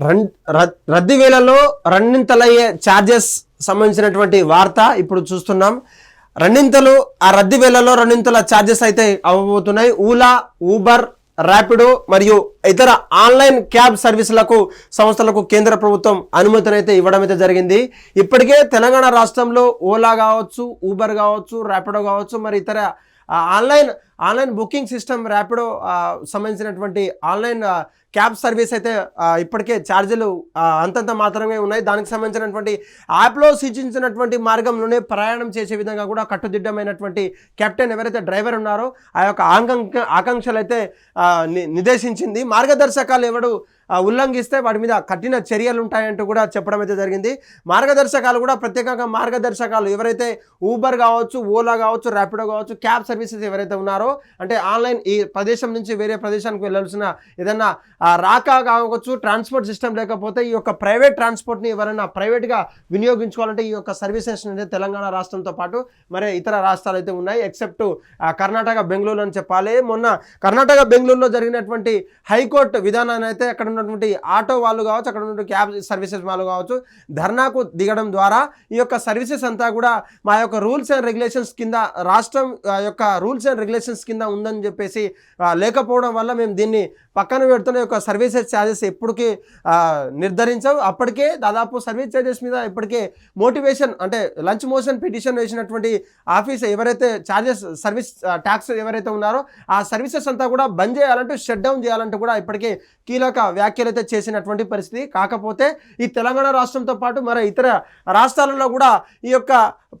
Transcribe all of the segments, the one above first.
Run రద్దీ వేలలో రెండింతలయ్యే charges సంబంధించినటువంటి వార్త ఇప్పుడు చూస్తున్నాం. రెండింతలు ఆ రద్దీ వేలలో రెండింతల ఛార్జెస్ అయితే అవ్వబోతున్నాయి. ఊలా ఊబర్ ర్యాపిడో మరియు ఇతర ఆన్లైన్ క్యాబ్ సర్వీసులకు సంస్థలకు కేంద్ర ప్రభుత్వం అనుమతినైతే ఇవ్వడం అయితే జరిగింది. ఇప్పటికే తెలంగాణ రాష్ట్రంలో ఓలా కావచ్చు ఊబర్ కావచ్చు ర్యాపిడో కావచ్చు మరి ఇతర ఆ, online online booking system Rapido సంబంధించినటువంటి ఆన్లైన్ క్యాబ్ సర్వీస్ అయితే ఇప్పటికే ఛార్జీలు అంతంత మాత్రమే ఉన్నాయి. దానికి సంబంధించినటువంటి యాప్లో సూచించినటువంటి మార్గంలోనే ప్రయాణం చేసే విధంగా కూడా కట్టుదిట్టమైనటువంటి కెప్టెన్ ఎవరైతే డ్రైవర్ ఉన్నారో ఆ యొక్క ఆకాంక్ష ఆకాంక్షలు అయితే ని- నిర్దేశించింది మార్గదర్శకాలు ఎవడు ఉల్లంఘిస్తే వాటి మీద కఠిన చర్యలు ఉంటాయంటూ కూడా చెప్పడం అయితే జరిగింది. మార్గదర్శకాలు కూడా ప్రత్యేకంగా మార్గదర్శకాలు ఎవరైతే ఊబర్ కావచ్చు ఓలా కావచ్చు ర్యాపిడో కావచ్చు క్యాబ్ సర్వీసెస్ ఎవరైతే ఉన్నారో అంటే ఆన్లైన్ ఈ ప్రదేశం నుంచి వేరే ప్రదేశానికి వెళ్ళాల్సిన ఏదన్నా రాక కావచ్చు ట్రాన్స్పోర్ట్ సిస్టమ్ లేకపోతే ఈ యొక్క ప్రైవేట్ ట్రాన్స్పోర్ట్ని ఎవరైనా ప్రైవేట్గా వినియోగించుకోవాలంటే ఈ యొక్క సర్వీసెస్ అయితే తెలంగాణ రాష్ట్రంతో పాటు మరి ఇతర రాష్ట్రాలు అయితే ఉన్నాయి ఎక్సెప్ట్ కర్ణాటక బెంగళూరు అని చెప్పాలి. మొన్న కర్ణాటక బెంగళూరులో జరిగినటువంటి హైకోర్టు విధానాన్ని అయితే అక్కడ ఉన్నటువంటి ఆటో వాళ్ళు కావచ్చు అక్కడ ఉన్నటువంటి క్యాబ్ సర్వీసెస్ వాళ్ళు కావచ్చు ధర్నాకు దిగడం ద్వారా ఈ యొక్క సర్వీసెస్ అంతా కూడా మా యొక్క రూల్స్ అండ్ రెగ్యులేషన్స్ కింద రాష్ట్రం ఆ, యొక్క రూల్స్ అండ్ రెగ్యులేషన్స్ కింద ఉందని చెప్పేసి లేకపోవడం వల్ల మేము దీన్ని పక్కన పెడుతున్న యొక్క సర్వీసెస్ ఛార్జెస్ ఎప్పటికీ నిర్ధారించవు. అప్పటికే దాదాపు సర్వీస్ ఛార్జెస్ మీద ఇప్పటికే మోటివేషన్ అంటే లంచ్ మోషన్ పిటిషన్ వేసినటువంటి ఆఫీస్ ఎవరైతే ఛార్జెస్ సర్వీస్ ట్యాక్స్ ఎవరైతే ఉన్నారో ఆ సర్వీసెస్ అంతా కూడా బంద్ చేయాలంటూ షట్ డౌన్ చేయాలంటూ కూడా ఇప్పటికే కీలక వ్యాఖ్యలు అయితే చేసినటువంటి పరిస్థితి. కాకపోతే ఈ తెలంగాణ రాష్ట్రంతో పాటు మరి ఇతర రాష్ట్రాలలో కూడా ఈ యొక్క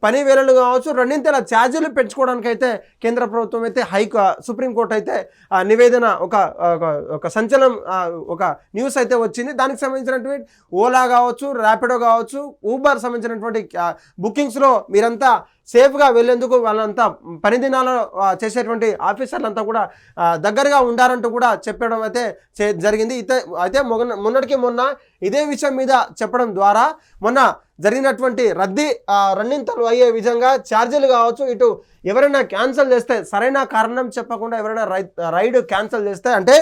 పని వేళలు కావచ్చు రెండింతల ఛార్జీలు పెంచుకోవడానికి అయితే కేంద్ర ప్రభుత్వం అయితే హైకో సుప్రీంకోర్టు అయితే ఆ, నివేదన ఒక ఒక- సంచలనం ఒక న్యూస్ అయితే వచ్చింది. దానికి సంబంధించినటువంటి ఓలా కావచ్చు ర్యాపిడో కావచ్చు ఊబర్ సంబంధించినటువంటి బుకింగ్స్లో మీరంతా సేఫ్గా వెళ్ళేందుకు వాళ్ళంతా పని దినాలు చేసేటువంటి ఆఫీసర్లంతా కూడా దగ్గరగా ఉండారంటూ కూడా చెప్పడం అయితే చే- జరిగింది. అయితే అయితే మొన్న మొన్నటికి మొన్న ఇదే విషయం మీద చెప్పడం ద్వారా మొన్న జరిగినటువంటి రద్దీ ఆ, రెండింతలు అయ్యే విధంగా ఛార్జీలు కావచ్చు ఇటు ఎవరైనా క్యాన్సిల్ చేస్తే సరైన కారణం చెప్పకుండా ఎవరైనా రైడ్ క్యాన్సిల్ చేస్తే అంటే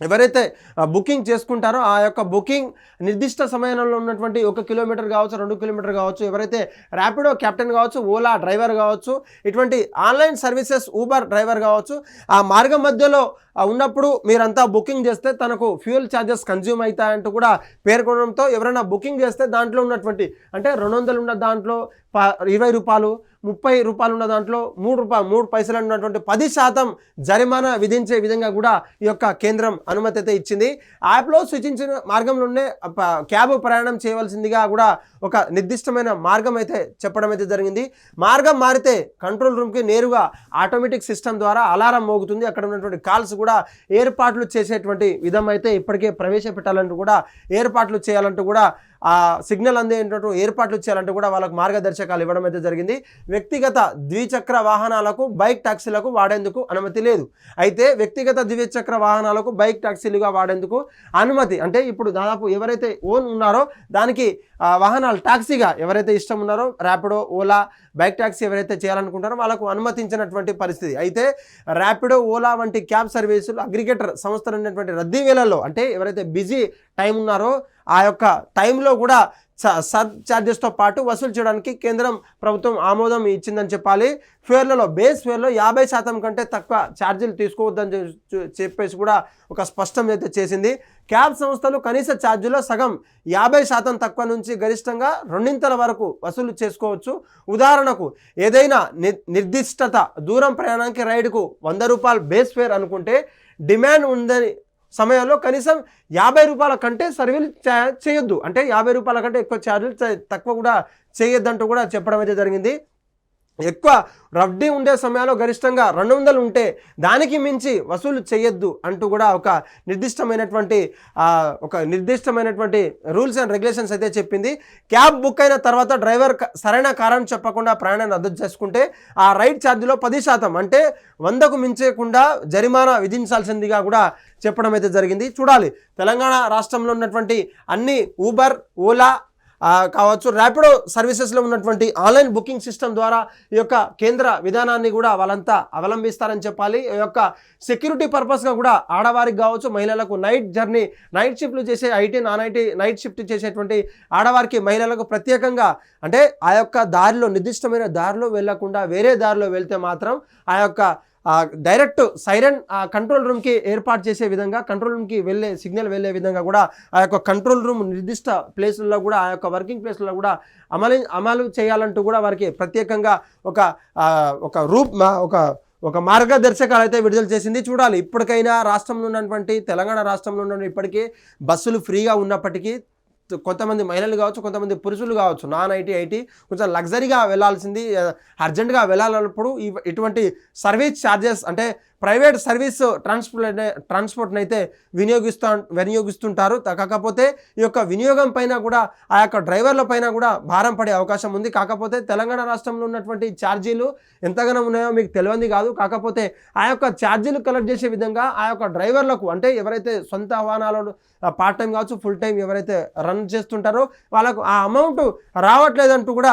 ఎవరైతే బుకింగ్ చేసుకుంటారో ఆ యొక్క బుకింగ్ నిర్దిష్ట సమయంలో ఉన్నటువంటి ఒక కిలోమీటర్ కావచ్చు రెండు కిలోమీటర్ కావచ్చు ఎవరైతే ర్యాపిడో కెప్టెన్ కావచ్చు ఓలా డ్రైవర్ కావచ్చు ఇటువంటి ఆన్లైన్ సర్వీసెస్ ఊబర్ డ్రైవర్ కావచ్చు ఆ మార్గం మధ్యలో ఉన్నప్పుడు మీరంతా బుకింగ్ చేస్తే తనకు ఫ్యూయల్ ఛార్జెస్ కన్జ్యూమ్ అవుతాయంటూ కూడా పేర్కొనడంతో ఎవరైనా బుకింగ్ చేస్తే దాంట్లో ఉన్నటువంటి అంటే రెండు వందలు ఉన్న దాంట్లో ప ఇరవై రూపాయలు ముప్పై రూపాయలు ఉన్న దాంట్లో మూడు రూపాయలు మూడు పైసలు ఉన్నటువంటి పది శాతం జరిమానా విధించే విధంగా కూడా ఈ యొక్క కేంద్రం అనుమతి అయితే ఇచ్చింది. యాప్లో సూచించిన మార్గంలోనే ప- క్యాబ్ ప్రయాణం చేయవలసిందిగా కూడా ఒక నిర్దిష్టమైన మార్గం అయితే చెప్పడం అయితే జరిగింది. మార్గం మారితే కంట్రోల్ రూమ్కి నేరుగా ఆటోమేటిక్ సిస్టమ్ ద్వారా అలారం మోగుతుంది. అక్కడ ఉన్నటువంటి కాల్స్ కూడా కూడా ఏర్పాట్లు చేసేటువంటి విధం అయితే ఇప్పటికే ప్రవేశపెట్టాలంటూ కూడా ఏర్పాట్లు చేయాలంటూ కూడా ఆ సిగ్నల్ అందేటట్టు ఏర్పాట్లు చేయాలంటే కూడా వాళ్ళకు మార్గదర్శకాలు ఇవ్వడం అయితే జరిగింది. వ్యక్తిగత ద్విచక్ర వాహనాలకు బైక్ టాక్సీలకు వాడేందుకు అనుమతి లేదు. అయితే వ్యక్తిగత ద్విచక్ర వాహనాలకు బైక్ ట్యాక్సీలుగా వాడేందుకు అనుమతి అంటే ఇప్పుడు దాదాపు ఎవరైతే ఓన్ ఉన్నారో దానికి వాహనాలు టాక్సీగా ఎవరైతే ఇష్టం ఉన్నారో ర్యాపిడో ఓలా బైక్ ట్యాక్సీ ఎవరైతే చేయాలనుకుంటారో వాళ్ళకు అనుమతించినటువంటి పరిస్థితి. అయితే ర్యాపిడో ఓలా వంటి క్యాబ్ సర్వీసులు అగ్రిగేటర్ సంస్థలు ఉన్నటువంటి రద్దీ వేళల్లో అంటే ఎవరైతే బిజీ టైం ఉన్నారో ఆ యొక్క టైంలో కూడా స- సబ్ ఛార్జెస్తో పాటు వసూలు చేయడానికి కేంద్రం ప్రభుత్వం ఆమోదం ఇచ్చిందని చెప్పాలి. ఫేర్లలో బేస్ ఫేర్లో యాభై శాతం కంటే తక్కువ ఛార్జీలు తీసుకోవద్దని చెప్పేసి కూడా ఒక స్పష్టం అయితే చేసింది. క్యాబ్ సంస్థలు కనీస ఛార్జీలో సగం యాభై శాతం తక్కువ నుంచి గరిష్టంగా రెండింతల వరకు వసూలు చేసుకోవచ్చు. ఉదాహరణకు ఏదైనా ని- నిర్దిష్టత దూరం ప్రయాణానికి రైడ్కు వంద రూపాయలు బేస్ ఫేర్ అనుకుంటే డిమాండ్ ఉందని సమయంలో కనీసం యాభై రూపాయల కంటే సర్వీలు చేయొద్దు. అంటే యాభై రూపాయల కంటే ఎక్కువ ఛార్జీలు తక్కువ కూడా చేయొద్దంటూ కూడా చెప్పడం అయితే జరిగింది. ఎక్కువ రఫ్డీ ఉండే సమయాల్లో గరిష్టంగా రెండు వందలు ఉంటే దానికి మించి వసూలు చేయొద్దు అంటూ కూడా ఒక నిర్దిష్టమైనటువంటి ఒక నిర్దిష్టమైనటువంటి రూల్స్ అండ్ రెగ్యులేషన్స్ అయితే చెప్పింది. క్యాబ్ బుక్ అయిన తర్వాత డ్రైవర్ క- సరైన కారణం చెప్పకుండా ప్రయాణాన్ని రద్దు చేసుకుంటే ఆ రైడ్ ఛార్జీలో పది శాతం అంటే వందకు మించకుండా జరిమానా విధించాల్సిందిగా కూడా చెప్పడం అయితే జరిగింది. చూడాలి. తెలంగాణ రాష్ట్రంలో ఉన్నటువంటి అన్ని ఊబర్ ఓలా కావచ్చు. ర్యాపిడో సర్వీసెస్లో ఉన్నటువంటి ఆన్లైన్ బుకింగ్ సిస్టమ్ ద్వారా ఈ యొక్క కేంద్ర విధానాన్ని కూడా వాళ్ళంతా అవలంబిస్తారని చెప్పాలి. ఈ యొక్క సెక్యూరిటీ పర్పస్గా కూడా ఆడవారికి కావచ్చు మహిళలకు నైట్ జర్నీ నైట్ షిఫ్ట్లు చేసే IT non IT night shift చేసేటువంటి ఆడవారికి మహిళలకు ప్రత్యేకంగా అంటే ఆ యొక్క దారిలో నిర్దిష్టమైన దారిలో వెళ్ళకుండా వేరే దారిలో వెళ్తే మాత్రం ఆ యొక్క డైరెక్ట్ సైరన్ ఆ కంట్రోల్ రూమ్కి ఏర్పాటు చేసే విధంగా కంట్రోల్ రూమ్కి వెళ్ళే సిగ్నల్ వెళ్ళే విధంగా కూడా ఆ యొక్క కంట్రోల్ రూమ్ నిర్దిష్ట ప్లేస్లలో కూడా ఆ యొక్క వర్కింగ్ ప్లేస్లో కూడా అమలు అమలు చేయాలంటూ కూడా వారికి ప్రత్యేకంగా ఒక ఒక రూప్ మా- ఒక ఒక మార్గదర్శకాలు అయితే విడుదల చేసింది. చూడాలి ఇప్పటికైనా రాష్ట్రంలో ఉన్నటువంటి తెలంగాణ రాష్ట్రంలో ఉన్న ఇప్పటికీ బస్సులు ఫ్రీగా ఉన్నప్పటికీ కొంతమంది మహిళలు కావచ్చు కొంతమంది పురుషులు కావచ్చు నాన్ ఐటీ ఐటీ కొంచెం లగ్జరీగా వెళ్ళాల్సింది అర్జెంటుగా వెళ్ళాలన్నప్పుడు ఇటువంటి సర్వీస్ ఛార్జెస్ అంటే ప్రైవేట్ సర్వీస్ ట్రాన్స్పోర్ట్ ట్రాన్స్పోర్ట్ని అయితే వినియోగిస్తూ వినియోగిస్తుంటారు. కాకపోతే ఈ యొక్క వినియోగం పైన కూడా ఆ యొక్క డ్రైవర్ల పైన కూడా భారం పడే అవకాశం ఉంది. కాకపోతే తెలంగాణ రాష్ట్రంలో ఉన్నటువంటి ఛార్జీలు ఎంతగానో ఉన్నాయో మీకు తెలియంది కాదు. కాకపోతే ఆ యొక్క ఛార్జీలు కలెక్ట్ చేసే విధంగా ఆ యొక్క డ్రైవర్లకు అంటే ఎవరైతే సొంత వాహనాలను పార్ట్ టైం కావచ్చు ఫుల్ టైం ఎవరైతే రన్ చేస్తుంటారో వాళ్ళకు ఆ అమౌంట్ రావట్లేదంటూ కూడా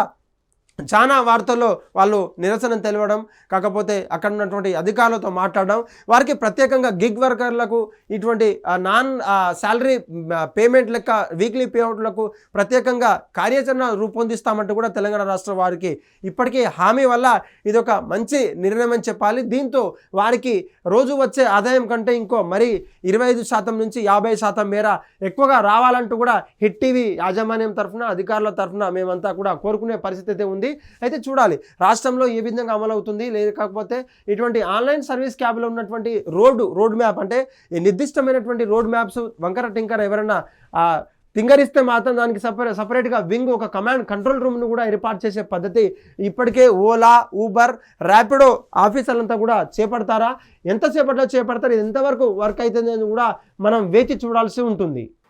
చాలా వార్తల్లో వాళ్ళు నిరసన తెలవడం కాకపోతే అక్కడ ఉన్నటువంటి అధికారులతో మాట్లాడడం వారికి ప్రత్యేకంగా గిగ్ వర్కర్లకు ఇటువంటి నాన్ శాలరీ పేమెంట్ లెక్క వీక్లీ పేఅవుట్లకు ప్రత్యేకంగా కార్యాచరణ రూపొందిస్తామంటూ కూడా తెలంగాణ రాష్ట్ర వారికి ఇప్పటికీ హామీ వల్ల ఇదొక మంచి నిర్ణయం అని చెప్పాలి. దీంతో వారికి రోజు వచ్చే ఆదాయం కంటే ఇంకో మరి ఇరవై ఐదు శాతం నుంచి యాభై శాతం మేర ఎక్కువగా రావాలంటూ కూడా హిట్ టీవీ యాజమాన్యం తరఫున అధికారుల తరఫున మేమంతా కూడా కోరుకునే పరిస్థితి అయితే అయితే చూడాలి. రాష్ట్రంలో ఏ విధంగా అమలవుతుంది? లేకపోతే ఇటువంటి ఆన్లైన్ సర్వీస్ క్యాబ్లో ఉన్నటువంటి రోడ్డు రోడ్ మ్యాప్ అంటే ఈ నిర్దిష్టమైనటువంటి రోడ్ మ్యాప్స్ వంకర టింకర ఎవరైనా తింగరిస్తే మాత్రం దానికి సపరేట్ సపరేట్గా వింగ్ ఒక కమాండ్ కంట్రోల్ రూమ్ను కూడా ఏర్పాటు చేసే పద్ధతి ఇప్పటికే ఓలా ఊబర్ ర్యాపిడో ఆఫీసర్లంతా కూడా చేపడతారా? ఎంతసేపట్లో చేపడతారు? ఇది ఎంతవరకు వర్క్ అవుతుంది అని కూడా మనం వేచి చూడాల్సి ఉంటుంది.